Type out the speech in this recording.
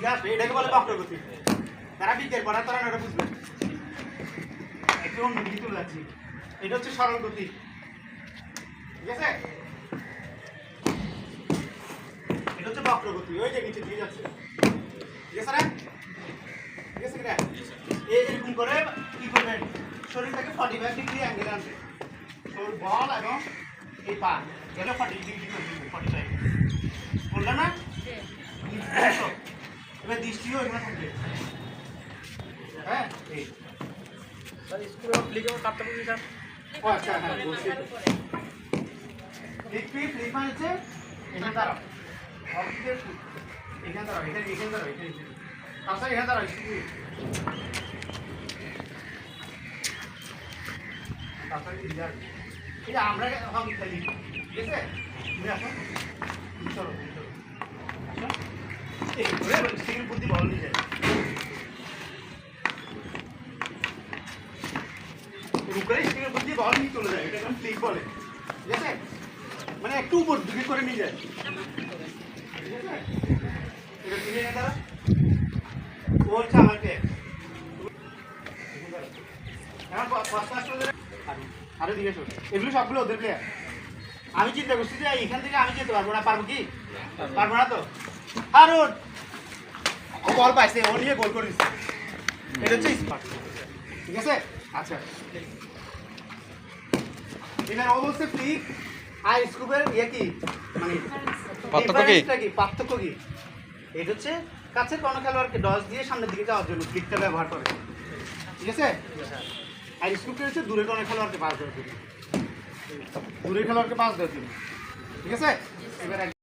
দিকে আসবে এটাকে বলে বক্রগতি তারা বিজ্ঞের পড়া তারা এটা বুঝবে একটু অন্য এটা হচ্ছে সরল গতি ঠিক আছে এটা হচ্ছে বক্রগতি ওই যে নিচে ঠিক আছে না ঠিক আছে কিনা এরকম করে কি করবেন শরীরটাকে ফর্টি ফাইভ ডিগ্রি অ্যাঙ্গেল আনবে শরীর বল এবং এই পা এটা ফর্টি ডিগ্রি ফর্টি ফাইভ বললাম না? এবার দৃষ্টিও এখানে থাকবে হ্যাঁ? এই। স্যার স্কুলে লিখে পাঠ্য বই স্যার ও আচ্ছা হ্যাঁ বলছি তো। ফ্লিপ ফ্লিপ ফ্লিপ মানে হচ্ছে এখানে দাঁড়াও। এখানে দাঁড়াও এখানে এখানে দাঁড়াও এখানে। তাছাড়া এখানে দাঁড়াও স্কুল আমরা ঠিক আছে? তুমি আসো। চলো। মানে একটু উপর করে নিয়ে যায়। এগুলো সবগুলো আমি চিন্তা করছি যে এখান থেকে আমি যেতে পারব না। পারব কি? পারব না তো? আর ও বল পাইছে ও নিয়ে গোল করে দিচ্ছে এটা হচ্ছে স্মার্ট ঠিক আছে? আচ্ছা। এবার ও বলছে ফ্লিপ আর স্কুপের ইয়ে কি? মানে পার্থক্য কি? পার্থক্য কি? এটা হচ্ছে কাছের কোনো খেলোয়াড়কে ডস দিয়ে সামনের দিকে যাওয়ার জন্য ফ্লিকটা ব্যবহার করে। ঠিক আছে? আর স্কুপটা হচ্ছে দূরে কোনো খেলোয়াড়কে পাস দেওয়ার জন্য। দূরের খেলোয়াড়কে পাস দেওয়ার জন্য। ঠিক আছে? এবার